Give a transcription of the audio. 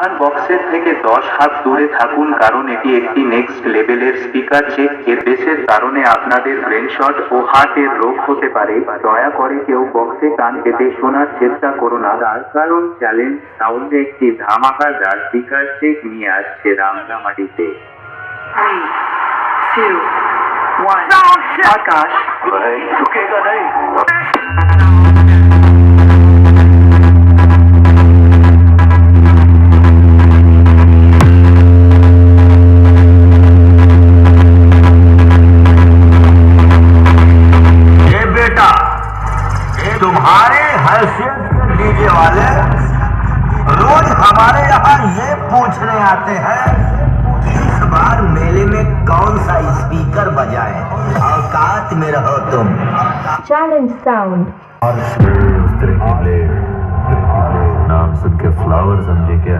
প্রধান বক্সের থেকে দশ হাত দূরে থাকুন কারণ এটি একটি নেক্সট লেভেলের স্পিকার চেক এর বেসের কারণে আপনাদের ব্রেন শট ও হার্টের রোগ হতে পারে। দয়া করে কেউ বক্সে কান পেতে শোনার চেষ্টা করো না। তার কারণ চ্যালেঞ্জ সাউন্ডে একটি ধামাকাদার স্পিকার চেক নিয়ে আসছে Three, two, one. আকাশ। ये तुम्हारे हैसियत के डीजे वाले रोज हमारे यहाँ ये पूछने आते हैं कि इस बार मेले में कौन सा स्पीकर बजाए? औकात में रहो तुम। चैलेंज साउंड और नाम सुन के फ्लावर समझे क्या